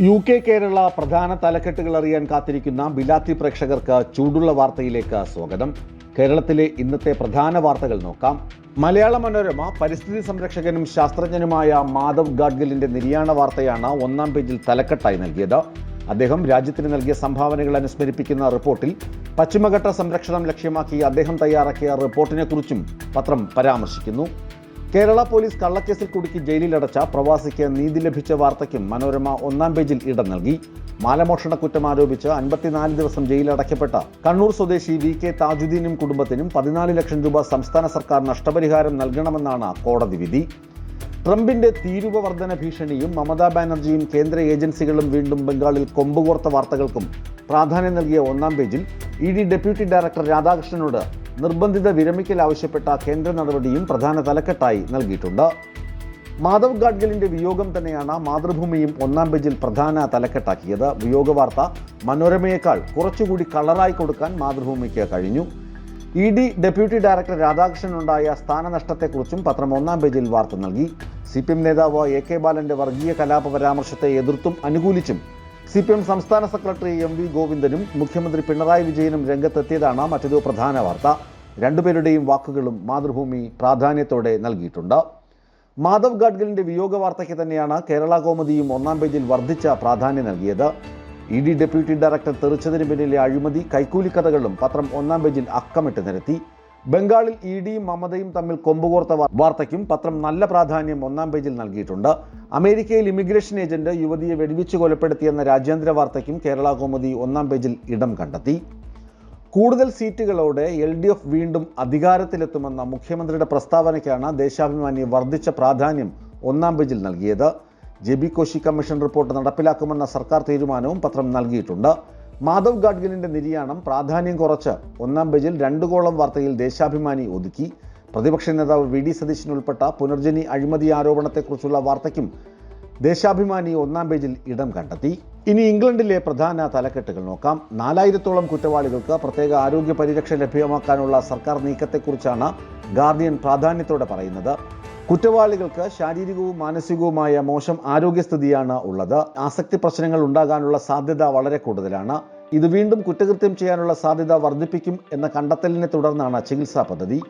U K Kerala പ്രധാന തലക്കെട്ടുകൾ അറിയാൻ കാത്തിരിക്കുന്ന ബിലാത്തി പ്രേക്ഷകർക്ക് ചൂടുള്ള വാർത്തയിലേക്ക് സ്വാഗതം. കേരളത്തിലെ ഇന്നത്തെ പ്രധാന വാർത്തകൾ നോക്കാം. മലയാള മനോരമ പരിസ്ഥിതി സംരക്ഷകനും ശാസ്ത്രജ്ഞനുമായ മാധവ് ഗാഡ്ഗിലിന്റെ നിര്യാണ വാർത്തയാണ് ഒന്നാം പേജിൽ തലക്കെട്ടായി നൽകിയത്. അദ്ദേഹം രാജ്യത്തിന് നൽകിയ സംഭാവനകൾ അനുസ്മരിപ്പിക്കുന്ന റിപ്പോർട്ടിൽ പശ്ചിമഘട്ട സംരക്ഷണം ലക്ഷ്യമാക്കി അദ്ദേഹം തയ്യാറാക്കിയ റിപ്പോർട്ടിനെക്കുറിച്ചും പത്രം പരാമർശിക്കുന്നു. കേരള പോലീസ് കള്ളക്കേസിൽ കുടുക്കി ജയിലിലടച്ച പ്രവാസിക്ക് നീതി ലഭിച്ച വാർത്തയ്ക്കും മനോരമ ഒന്നാം പേജിൽ ഇടം നൽകി. മാലമോഷണ കുറ്റം ആരോപിച്ച് അൻപത്തിനാല് ദിവസം ജയിലടയ്ക്കപ്പെട്ട കണ്ണൂർ സ്വദേശി വി കെ താജുദ്ദീനും കുടുംബത്തിനും പതിനാല് ലക്ഷം രൂപ സംസ്ഥാന സർക്കാർ നഷ്ടപരിഹാരം നൽകണമെന്നാണ് കോടതി വിധി. ട്രംപിന്റെ തീരുവ വർധന ഭീഷണിയും മമതാ ബാനർജിയും കേന്ദ്ര ഏജൻസികളും വീണ്ടും ബംഗാളിൽ കൊമ്പുകോർത്ത വാർത്തകൾക്കും പ്രാധാന്യം നൽകിയ ഒന്നാം പേജിൽ ഇ ഡി ഡെപ്യൂട്ടി ഡയറക്ടർ രാധാകൃഷ്ണനോട് നിർബന്ധിത വിരമിക്കൽ ആവശ്യപ്പെട്ട കേന്ദ്ര നടപടിയും പ്രധാന തലക്കെട്ടായി നൽകിയിട്ടുണ്ട്. മാധവ് ഗാഡ്ഗിലിന്റെ വിയോഗം തന്നെയാണ് മാതൃഭൂമിയും ഒന്നാം പേജിൽ പ്രധാന തലക്കെട്ടാക്കിയത്. വിയോഗ വാർത്ത മനോരമയേക്കാൾ കുറച്ചുകൂടി കളറായി കൊടുക്കാൻ മാതൃഭൂമിക്ക് കഴിഞ്ഞു. ഇ ഡി ഡെപ്യൂട്ടി ഡയറക്ടർ രാധാകൃഷ്ണനുണ്ടായ സ്ഥാനനഷ്ടത്തെക്കുറിച്ചും പത്രം ഒന്നാം പേജിൽ വാർത്ത നൽകി. സി പി എം നേതാവ് എ കെ ബാലന്റെ വർഗീയ കലാപ പരാമർശത്തെ എതിർത്തും അനുകൂലിച്ചും സി പി എം സംസ്ഥാന സെക്രട്ടറി എം വി ഗോവിന്ദനും മുഖ്യമന്ത്രി പിണറായി വിജയനും രംഗത്തെത്തിയതാണ് മറ്റൊരു പ്രധാന വാർത്ത. രണ്ടുപേരുടെയും വാക്കുകളും മാതൃഭൂമി പ്രാധാന്യത്തോടെ നൽകിയിട്ടുണ്ട്. മാധവ് ഗാഡ്ഗിലിന്റെ വിയോഗ വാർത്തയ്ക്ക് തന്നെയാണ് കേരള കോമതിയും ഒന്നാം പേജിൽ വർദ്ധിച്ച പ്രാധാന്യം നൽകിയത്. ഇ ഡി ഡെപ്യൂട്ടി ഡയറക്ടർ തെറിച്ചതിന് പിന്നിലെ അഴിമതി കൈക്കൂലി കഥകളും പത്രം ഒന്നാം പേജിൽ അക്കമിട്ട് നിരത്തി. ബംഗാളിൽ ഇ ഡിയും മമതയും തമ്മിൽ കൊമ്പുകോർത്ത വാർത്തയ്ക്കും പത്രം നല്ല പ്രാധാന്യം ഒന്നാം പേജിൽ നൽകിയിട്ടുണ്ട്. അമേരിക്കയിൽ ഇമിഗ്രേഷൻ ഏജന്റ് യുവതിയെ വെടിവെച്ച് കൊലപ്പെടുത്തിയെന്ന രാജ്യാന്തര വാർത്തയ്ക്കും കേരള കോമതി ഒന്നാം പേജിൽ ഇടം കണ്ടെത്തി. കൂടുതൽ സീറ്റുകളോടെ എൽ ഡി എഫ് വീണ്ടും അധികാരത്തിലെത്തുമെന്ന മുഖ്യമന്ത്രിയുടെ പ്രസ്താവനയ്ക്കാണ് ദേശാഭിമാനി വർദ്ധിച്ച പ്രാധാന്യം ഒന്നാം പേജിൽ നൽകിയത്. J B Koshy commission report നടപ്പിലാക്കുമെന്ന സർക്കാർ തീരുമാനവും പത്രം നൽകിയിട്ടുണ്ട്. മാധവ് ഗാഡ്ഗിലിന്റെ നിര്യാണം പ്രാധാന്യം കുറച്ച്. ഒന്നാം പേജിൽ രണ്ടു കോളം വാർത്തയിൽ ദേശാഭിമാനി ഒതുക്കി. പ്രതിപക്ഷ നേതാവ് വി ഡി സതീശൻ ഉൾപ്പെട്ട പുനർജനി അഴിമതി ആരോപണത്തെക്കുറിച്ചുള്ള വാർത്തയ്ക്കും ദേശാഭിമാനി ഒന്നാം പേജിൽ ഇടം കണ്ടെത്തി. ഇനി ഇംഗ്ലണ്ടിലെ പ്രധാന തലക്കെട്ടുകൾ നോക്കാം. നാലായിരത്തോളം കുറ്റവാളികൾക്ക് പ്രത്യേക ആരോഗ്യ പരിരക്ഷ ലഭ്യമാക്കാനുള്ള സർക്കാർ നീക്കത്തെക്കുറിച്ചാണ് ഗാർഡിയൻ പ്രാധാന്യത്തോടെ പറയുന്നത്. കുറ്റവാളികൾക്ക് ശാരീരികവും മാനസികവുമായ മോശം ആരോഗ്യസ്ഥിതിയാണ് ഉള്ളത്. ആസക്തി പ്രശ്നങ്ങൾ ഉണ്ടാകാനുള്ള സാധ്യത വളരെ കൂടുതലാണ്. ഇത് വീണ്ടും കുറ്റകൃത്യം ചെയ്യാനുള്ള സാധ്യത വർദ്ധിപ്പിക്കും എന്ന കണ്ടെത്തലിനെ തുടർന്നാണ് ചികിത്സാ പദ്ധതി.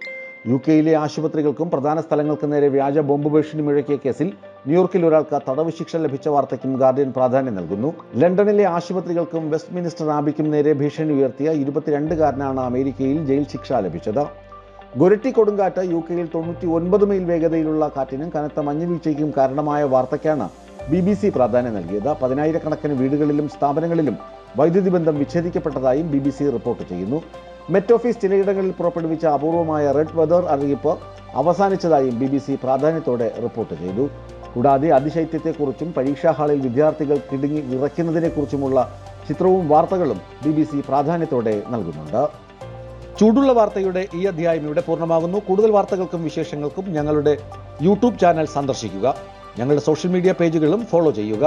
യു കെയിലെ ആശുപത്രികൾക്കും പ്രധാന സ്ഥലങ്ങൾക്കും നേരെ വ്യാജ ബോംബ് ഭീഷണി മുഴക്കിയ കേസിൽ ന്യൂയോർക്കിൽ ഒരാൾക്ക് തടവ് ശിക്ഷ ലഭിച്ച വാർത്തയ്ക്കും ഗാർഡിയൻ പ്രാധാന്യം നൽകുന്നു. ലണ്ടനിലെ ആശുപത്രികൾക്കും വെസ്റ്റ് മിനിസ്റ്റർ ആബിക്കും നേരെ ഭീഷണി ഉയർത്തിയ ഇരുപത്തിരണ്ടുകാരനാണ് അമേരിക്കയിൽ ജയിൽ ശിക്ഷ ലഭിച്ചത്. ഗൊരട്ടി കൊടുങ്കാറ്റ് യു കെയിൽ തൊണ്ണൂറ്റി ഒൻപത് മൈൽ വേഗതയിലുള്ള കാറ്റിനും കനത്ത മഞ്ഞുവീഴ്ചയ്ക്കും കാരണമായ വാർത്തയ്ക്കാണ് ബി ബി സി പ്രാധാന്യം നൽകിയത്. പതിനായിരക്കണക്കിന് വീടുകളിലും സ്ഥാപനങ്ങളിലും വൈദ്യുതി ബന്ധം വിച്ഛേദിക്കപ്പെട്ടതായും ബി ബി സി റിപ്പോർട്ട് ചെയ്യുന്നു. മെറ്റ് ഓഫീസ് ചിലയിടങ്ങളിൽ പുറപ്പെടുവിച്ച അപൂർവമായ റെഡ് വെതർ അറിയിപ്പ് അവസാനിച്ചതായും ബി ബി സി പ്രാധാന്യത്തോടെ റിപ്പോർട്ട് ചെയ്തു. കൂടാതെ അതിശൈത്യത്തെക്കുറിച്ചും പരീക്ഷാ ഹാളിൽ വിദ്യാർത്ഥികൾ കിടുങ്ങി വിറയ്ക്കുന്നതിനെക്കുറിച്ചുമുള്ള ചിത്രവും വാർത്തകളും ബി ബി സി പ്രാധാന്യത്തോടെ നൽകുന്നുണ്ട്. ചൂടുള്ള വാർത്തയുടെ ഈ അധ്യായം ഇവിടെ പൂർണമാകുന്നു. കൂടുതൽ വാർത്തകൾക്കും വിശേഷങ്ങൾക്കും ഞങ്ങളുടെ യൂട്യൂബ് ചാനൽ സന്ദർശിക്കുക. ഞങ്ങളുടെ സോഷ്യൽ മീഡിയ പേജുകളും ഫോളോ ചെയ്യുക.